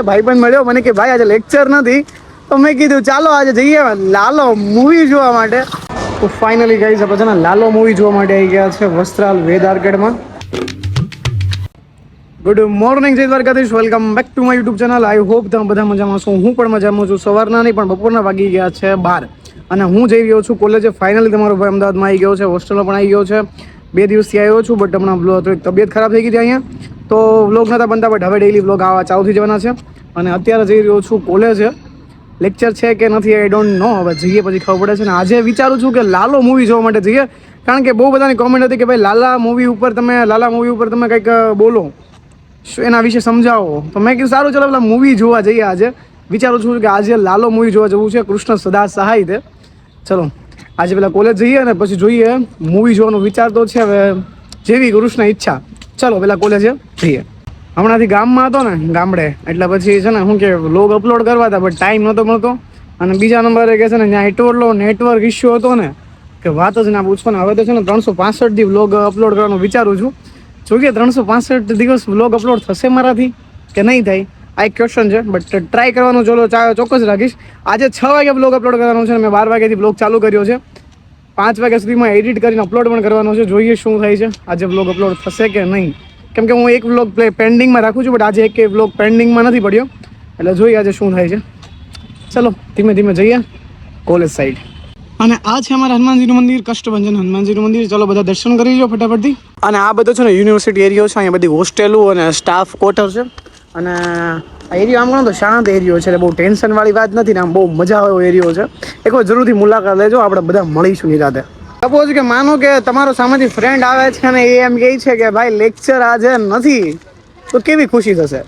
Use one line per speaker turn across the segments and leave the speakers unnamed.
ભાઈ પણ મળ્યો. મને કે, ભાઈ, આજે લેક્ચર નથી. તો મેં કીધું, ચાલો, આજે જઈએ લાલો મૂવી જોવા માટે. તો ફાઇનલી ગઈ છે પછી લાલો મૂવી જોવા માટે આવી ગયા છે વસ્ત્રાલ વેદ ગુડ મોર્નિંગ જય Dwarkadhish. Welcome back to my YouTube channel I hope તમે બધા મજામાં છો. હું પણ મજામાં છું. સવારના નહીં, પણ બપોરના વાગી ગયા છે બાર. અને હું જઈ રહ્યો છું કોલેજે. ફાઇનલી તમારો ભાઈ અમદાવાદમાં આવી ગયો છે. હોસ્ટેલમાં પણ આવી ગયો છે. બે દિવસથી આવ્યો છું બટ હમણાં બ્લોગ એક તબિયત ખરાબ થઈ ગઈ છે અહીંયા. તો વ્લોગ નતા બનતા બટ હવે ડેઈલી વ્લોગ આવા ચાલુ થઈ જવાના છે. અને અત્યારે જઈ રહ્યો છું કોલેજે લેક્ચર છે કે નથી આઈ ડોન્ટ નો હવે જઈએ પછી ખબર પડે છે. ને આજે વિચારું છું કે લાલો મૂવી જોવા માટે જઈએ. કારણ કે બહુ બધાની કોમેન્ટ હતી કે ભાઈ લાલા મૂવી ઉપર તમે, લાલા મૂવી ઉપર તમે કંઈક બોલો. શું એના વિશે સમજાવો? તો મેં કીધું સારું, ચાલો પેલા મૂવી જોવા જઈએ આજે. વિચારું છું કે આજે લાલો મૂવી જોવા જવું છે. કૃષ્ણ સદા સહાય તે ચલો, આજે પેલા કોલેજ જઈએ અને પછી જોઈએ. મૂવી જોવાનો વિચાર તો છે. હવે જેવી કૃષ્ણ ઈચ્છા. ચલો, પેલા કોલેજે જઈએ. હમણાંથી ગામમાં હતો ને, ગામડે. એટલે પછી છે ને શું કે લોગ અપલોડ કરવા હતા બટ ટાઈમ નહોતો મળતો. અને બીજા નંબરે કે છે ને, ત્યાં એટલો નેટવર્ક ઇસ્યુ હતો ને, કે વાત જ ના પૂછો ને. હવે તો છે ને, ત્રણસો પાસઠ દી વ્લોગ અપલોડ કરવાનું વિચારું છું. જોકે ત્રણસો પાસઠ દિવસ વ્લોગ અપલોડ થશે મારાથી, કે નહીં થાય? આ એક ક્વેશ્ચન છે બટ ટ્રાય કરવાનું. ચલો ચોક્કસ રાખીશ. આજે છ વાગે બ્લોગ અપલોડ કરવાનો છે મેં બાર વાગ્યાથી બ્લોગ ચાલુ કર્યો છે. પાંચ વાગ્યા સુધીમાં એડિટ કરીને અપલોડ પણ કરવાનો છે. જોઈએ શું થાય છે. આજે વ્લોગ અપલોડ થશે કે નહીં. કેમ કે હું એક વ્લોગ પ્લે પેન્ડિંગમાં રાખું છું બટ આજે એક વ્લોગ પેન્ડિંગમાં નથી પડ્યો. એટલે જોઈએ આજે શું થાય છે. ચલો, ધીમે ધીમે જઈએ. કોલેજ સાઈડ અને આ છે અમારા હનુમાનજીનું મંદિર, કષ્ટભંજન હનુમાનજીનું મંદિર. ચલો બધા દર્શન કરી લો ફટાફટથી. અને આ બધો છે ને યુનિવર્સિટી એરિયો છે. અહીંયા બધી હોસ્ટેલો અને સ્ટાફ ક્વાર્ટર છે. અને એરિયો આમ તો શાંત એરિયો છે એટલે બહુ ટેન્શન વાળી વાત નથી ને આમ બહુ મજા આવે એરિયો છે. એકવાર જરૂરથી મુલાકાત લેજો, આપણે બધા મળીશું એ રાતે. સપોઝ કે માનો કે તમારો સામેથી ફ્રેન્ડ આવે છે અને એ એમ કહે છે કે ભાઈ લેક્ચર આજે નથી. તો કેવી ખુશી થશે?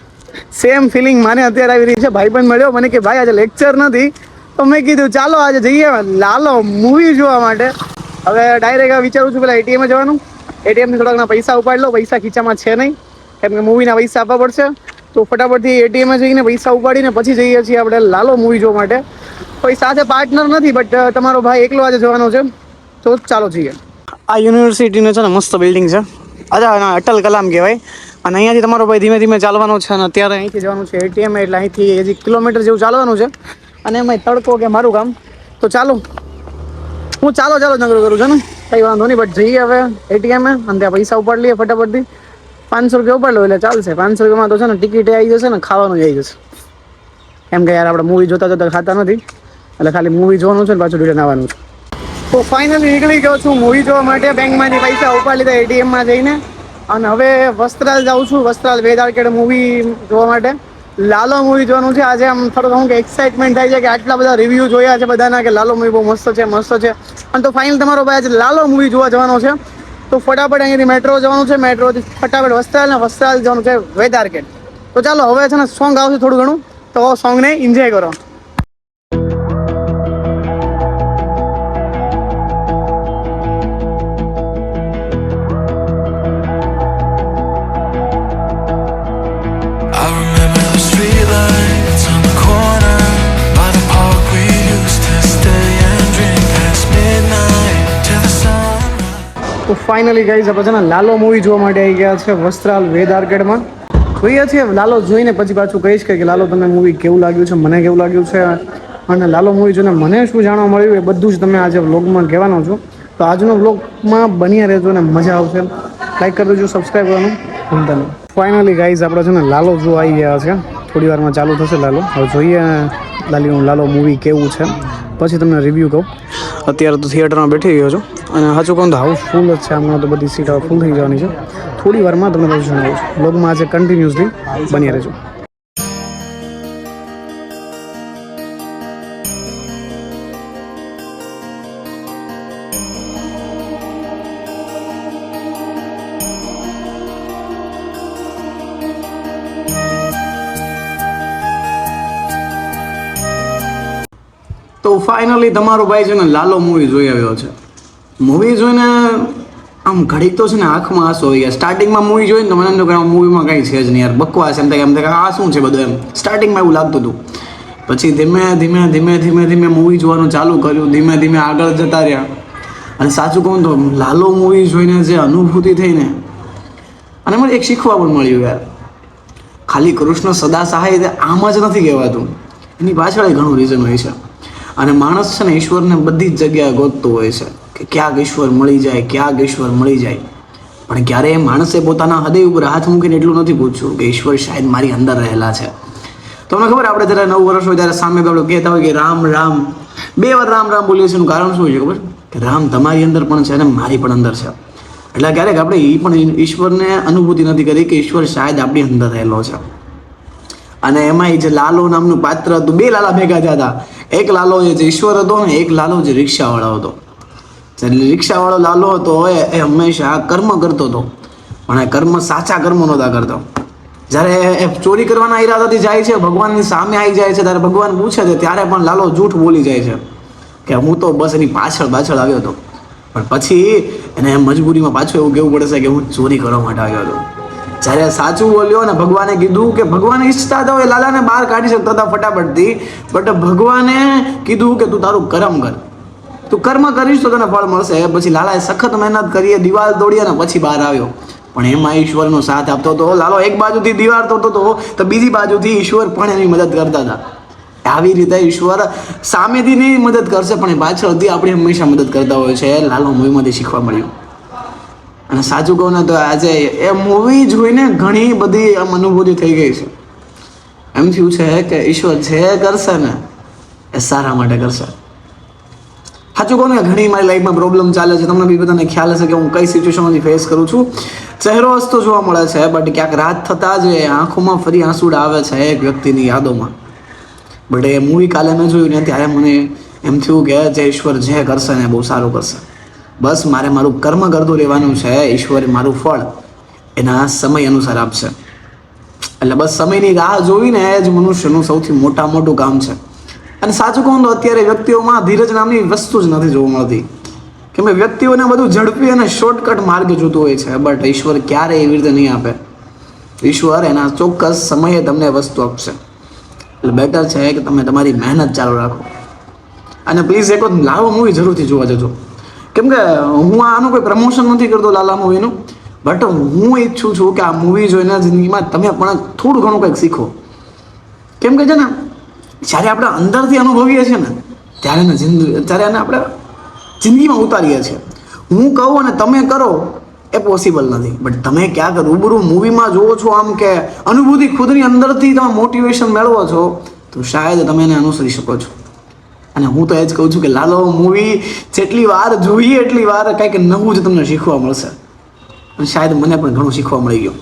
સેમ ફિલિંગ મને અત્યારે આવી રહી છે. ભાઈ પણ મળ્યો. મને કે ભાઈ, આજે લેક્ચર નથી. તો મેં કીધું, ચાલો આજે જઈએ. લાલો મૂવી જોવા માટે. હવે ડાયરેક્ટ વિચારું છું પેલા એટીએમ જવાનું. એટીએમથી થોડાકના પૈસા ઉપાડી લો. પૈસા ખીચામાં છે નહીં. કેમ કે મૂવીના પૈસા આપવા પડશે. તો ફટાફટથી એટીએમ જઈને પૈસા ઉપાડીને પછી જઈએ છીએ આપણે લાલો મૂવી જોવા માટે. કોઈ સાથે પાર્ટનર નથી બટ તમારો ભાઈ એકલો આજે જવાનો છે. તો ચાલો જઈએ. આ યુનિવર્સિટીનું છે ને મસ્ત બિલ્ડિંગ છે. અચ્છા અટલ કલામ કહેવાય. અને અહીંયાથી તમારો ભાઈ ધીમે ધીમે ચાલવાનો છે અને અત્યારે અહીંથી જવાનું છે એટીએમ એટલે અહીંથી હજી કિલોમીટર જેવું ચાલવાનું છે. અને એમાં તડકો કે મારું કામ. તો ચાલો. હું ચાલો ચાલો નગર કરું છું ને? કંઈ વાંધો નહીં બટ જઈએ હવે એટીએમ અને ત્યાં પૈસા ઉપાડી લઈએ ફટાફટથી. પાંચસો રૂપિયા ઉપાડ એટલે ચાલશે. પાંચસો રૂપિયામાં તો છે ને ટિકિટ આવી જશે ને ખાવાનું આવી જશે. કેમ કે યાર આપણે મૂવી જોતા જોતા ખાતા નથી. એટલે ખાલી મૂવી જોવાનું છે ને પાછું રિટર્ન આવવાનું છે. તો ફાઇનલી નીકળી ગયો છું મૂવી જોવા માટે. બેંકમાંથી પૈસા ઉપાડી લીધા એટીએમમાં જઈને. અને હવે વસ્ત્રાલ જાઉં છું. વસ્ત્રાલ વેદ આર્કેડ મૂવી જોવા માટે. લાલો મૂવી જોવાનું છે. આજે આમ થોડું હું કે એક્સાઇટમેન્ટ થાય છે કે આટલા બધા રિવ્યૂ જોયા છે બધાના કે લાલો મૂવી બહુ મસ્ત છે મસ્ત છે. અને તો ફાઇનલ તમારો ભાઈ આજે લાલો મૂવી જોવા જવાનો છે. તો ફટાફટ અહીંયાથી મેટ્રો જવાનું છે. મેટ્રોથી ફટાફટ વસ્ત્રાલ ને વસ્ત્રાલ જવાનું છે વેદાર્કેટ. તો ચાલો, હવે છે ને સોંગ આવશે થોડું ઘણું. તો સોંગને એન્જોય કરો. તો ફાઇનલી ગાઈઝ આપણે છે ને લાલો મૂવી જોવા માટે આવી ગયા છે વસ્ત્રાલ વેદ જોઈએ છીએ લાલો જોઈને પછી પાછું કહીશ કે લાલો તમને મૂવી કેવું લાગ્યું છે, મને કેવું લાગ્યું છે? અને લાલો મૂવી જોઈને મને શું જાણવા મળ્યું, એ બધું જ તમે આજે વ્લોગમાં કહેવાનો છો. તો આજનો વ્લોગમાં બન્યા રહેજો ને મજા આવશે. લાઈક કરી દેજો સબસ્ક્રાઈબ કરવાનું ભૂલતા ફાઇનલી ગાઈઝ આપણે છે ને લાલો જો આવી ગયા છે. થોડી વારમાં ચાલુ થશે લાલો. હવે જોઈએ લાલીનું લાલો મૂવી કેવું છે. પછી તમને રિવ્યૂ કહું. અત્યારે તો થિયેટરમાં બેઠી ગયો છું. અને હજુ કહું તો હાઉસ ફૂલ જ છે હમણાં તો બધી સીટો ફૂલ થઈ જવાની છે. થોડી વારમાં તમને બધું જણાવું બ્લોગમાં આજે કન્ટિન્યુઅસલી બની રહેજો. ફાઇનલી તમારો ભાઈ છે ને લાલો મૂવી જોઈ આવ્યો છે. મૂવી જોઈને આમ ઘડીક તો છે ને આંખમાં આંસુ આવી ગયા. સ્ટાર્ટિંગમાં મૂવી જોઈને તો મને એમ થયું કે મૂવીમાં કંઈ છે જ નહીં યાર, બકવાસ એમ થાય એમ થાય આ શું છે બધું એમ. સ્ટાર્ટિંગમાં એવું લાગતું હતું. પછી ધીમે ધીમે ધીમે ધીમે ધીમે મૂવી જોવાનું ચાલુ કર્યું. ધીમે ધીમે આગળ જતા રહ્યા. અને સાચું કહું તો લાલો મૂવી જોઈને જે અનુભૂતિ થઈ ને, અને મને એક શીખવા પણ મળ્યું યાર. ખાલી કૃષ્ણ સદા સહાય તે આમ જ નથી કહેવાતું. એની પાછળ ઘણું રીઝન હોય છે. અને માણસ છે ને ઈશ્વરને બધી જ જગ્યાએ ગોતતો હોય છે કે ક્યાંક ઈશ્વર મળી જાય, ક્યાંક ઈશ્વર મળી જાય. પણ ક્યારેય માણસે પોતાના હૃદય ઉપર હાથ મૂકીને એટલું નથી પૂછ્યું કે ઈશ્વર શાયદ મારી અંદર રહેલા છે. તમને ખબર આપણે જ્યારે નવ વર્ષ હોય ત્યારે સામે આપણે કહેતા હોય કે રામ રામ. બે વાર રામ રામ બોલીએ છીએ એનું કારણ શું હોય છે ખબર? કે રામ તમારી અંદર પણ છે અને મારી પણ અંદર છે. એટલે ક્યારેક આપણે એ પણ ઈશ્વરને અનુભૂતિ નથી કરી કે ઈશ્વર શાયદ આપણી અંદર રહેલો છે. અને એમાં જે લાલો નામનું પાત્ર હતું, બે લાલા ભેગા થયા હતા. એક લાલો જે ઈશ્વર હતો ને, એક લાલો જે રિક્ષાવાળો હતો. એટલે રિક્ષાવાળો લાલો હતો એ હંમેશા કર્મ કરતો હતો. પણ એ કર્મ સાચા કર્મ નહોતા કરતો. જ્યારે એ ચોરી કરવાના ઈરાદાથી જાય છે, ભગવાનની સામે આવી જાય છે, ત્યારે ભગવાન પૂછે છે, ત્યારે પણ લાલો જૂઠ બોલી જાય છે. કે હું તો બસ એની પાછળ પાછળ આવ્યો હતો. પણ પછી એને મજબૂરીમાં પાછું એવું કહેવું પડે છે કે હું ચોરી કરવા માટે આવ્યો હતો. જ્યારે સાચું બોલ્યો અને ભગવાને કીધું કે ભગવાન ઈચ્છતા હતા એ લાલાને બહાર કાઢી શકતા હતા ફટાફટથી, બટ ભગવાને કીધું કે તું તારું કર્મ કર. તું કર્મ કરીશ તો તને ફળ મળશે. પછી લાલાએ સખત મહેનત કરીએ દિવાલ તોડી અને પછી બહાર આવ્યો. પણ એમાં ઈશ્વરનો સાથ આપતો હતો. લાલો એક બાજુથી દીવાર તોડતો હતો, તો બીજી બાજુથી ઈશ્વર પણ એની મદદ કરતા હતા. આવી રીતે ઈશ્વર સામેથી નહીં મદદ કરશે, પણ એ પાછળથી આપણે હંમેશા મદદ કરતા હોય છે. લાલો મૂવીમાંથી શીખવા મળ્યું. અને સાચું કહું ને તો આજે એ મૂવી જોઈને ઘણી બધી આમ અનુભૂતિ થઈ ગઈ છે. એમ થયું છે કે ઈશ્વર જે કરશે ને એ સારા માટે કરશે. સાચું કહું ને, ઘણી મારી લાઈફમાં પ્રોબ્લેમ ચાલે છે. તમને બી બધાને ખ્યાલ હશે કે હું કઈ સિચ્યુએશનમાંથી ફેસ કરું છું. ચહેરો હસતો જોવા મળે છે બટ ક્યાંક રાત થતાં જ આંખોમાં ફરી આંસુડા આવે છે એક વ્યક્તિની યાદોમાં. બટ એ મૂવી કાલે મેં જોયું ને ત્યારે મને એમ થયું કે જે ઈશ્વર જે કરશે ને બહુ સારું કરશે. બસ મારે મારું કર્મ કરતું રહેવાનું છે, ઈશ્વર મારું ફળ. એના સમય અનુસાર આપશે. એટલે બસ સમયની રાહ જોઈને એ જ મનુષ્યનું સૌથી મોટા મોટું કામ છે. અને સાચું કહું તો અત્યારે વ્યક્તિઓમાં ધીરજ નામની વસ્તુ જ નથી જોવા મળતી. કે વ્યક્તિઓને બધું ઝડપી અને શોર્ટકટ માર્ગ જોતું હોય છે બટ ઈશ્વર ક્યારે એવી રીતે નહીં આપે? ઈશ્વર એના ચોક્કસ સમયે તમને વસ્તુ આપશે. એટલે બેટર છે કે તમે તમારી મહેનત ચાલુ રાખો. અને પ્લીઝ એક લાવો મૂવી જરૂરથી જોવા જજો. કેમ કે હું આનું કોઈ પ્રમોશન નથી કરતો લાલા મૂવીનું બટ હું ઈચ્છું છું કે આ મૂવી જોઈને જિંદગીમાં તમે પણ થોડું ઘણું કંઈક શીખો. કેમ કે છે ને, જ્યારે આપણે અંદરથી અનુભવીએ છીએ ને, ત્યારે ને જિંદગી ત્યારે એને આપણે જિંદગીમાં ઉતારીએ છીએ. હું કહું અને તમે કરો એ પોસિબલ નથી. બટ તમે ક્યાંક રૂબરૂ મૂવીમાં જુઓ છો આમ કે અનુભૂતિ ખુદની અંદરથી તમે મોટિવેશન મેળવો છો, તો શાયદ તમે એને અનુસરી શકો છો. અને હું તો એ જ કહું છું કે લાલો, મૂવી જેટલી વાર જોઈએ એટલી વાર કંઈક નવું જ તમને શીખવા મળશે. અને શાયદ મને પણ ઘણું શીખવા મળી ગયું.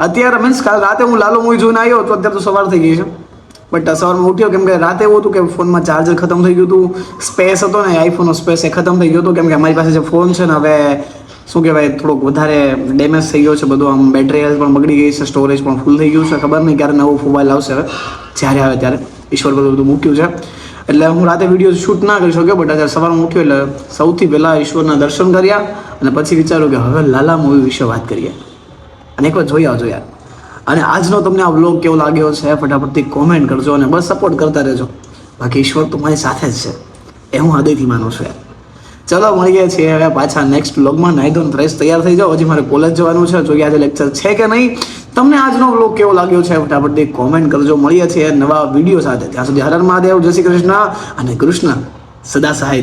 અત્યારે મીન્સ કાલ રાતે હું લાલો મૂવી જોઈને આવ્યો, તો અત્યારે તો સવાર થઈ ગઈ છે. બટ સવારમાં ઉઠ્યો કેમ કે રાતે એવું હતું કે ફોનમાં ચાર્જર ખતમ થઈ ગયું હતું. સ્પેસ હતો ને આઈફોનનો સ્પેસ એ ખતમ થઈ ગયો હતો, કેમ કે અમારી પાસે જે ફોન છે ને, હવે શું કહેવાય, થોડોક વધારે ડેમેજ થઈ ગયો છે બધું. આમ બેટરી હેલ્થ પણ બગડી ગઈ છે સ્ટોરેજ પણ ફૂલ થઈ ગયું છે. ખબર નહીં ક્યારે નવો મોબાઈલ આવશે હવે. જ્યારે આવે ત્યારે. ઈશ્વર બધું બધું મૂક્યું છે. એટલે હું રાતે વીડિયો શૂટ ના કરી શક્યો બટ અત્યારે સવારમાં ઉઠ્યો એટલે સૌથી પહેલાં ઈશ્વરના દર્શન કર્યા અને પછી વિચાર્યું કે હવે લાલા મૂવી વિશે વાત કરીએ. અને એકવાર જોઈ આવજો યાર. અને આજનો તમને આ બ્લોગ કેવો લાગ્યો છે ફટાફટથી કોમેન્ટ કરજો અને બસ સપોર્ટ કરતા રહેજો. બાકી ઈશ્વર તો મારી સાથે જ છે. એ હું હૃદયથી માનું છું યાર. ચલો, મળીએ છીએ હવે પાછા નેક્સ્ટ બ્લોગમાં નાઈ ધોઈને ફ્રેશ તૈયાર થઈ જાઓ. હજી મારે કોલેજ જવાનું છે. જોઈએ આજે લેક્ચર છે કે નહીં. તમને આજનો વ્લોગ કેવો લાગ્યો છે ફટાફટથી કોમેન્ટ કરજો. મળીએ છીએ નવા વીડિયો સાથે. ત્યાં સુધી હર હર મહાદેવ, જય શ્રી કૃષ્ણ અને કૃષ્ણ સદા સહાય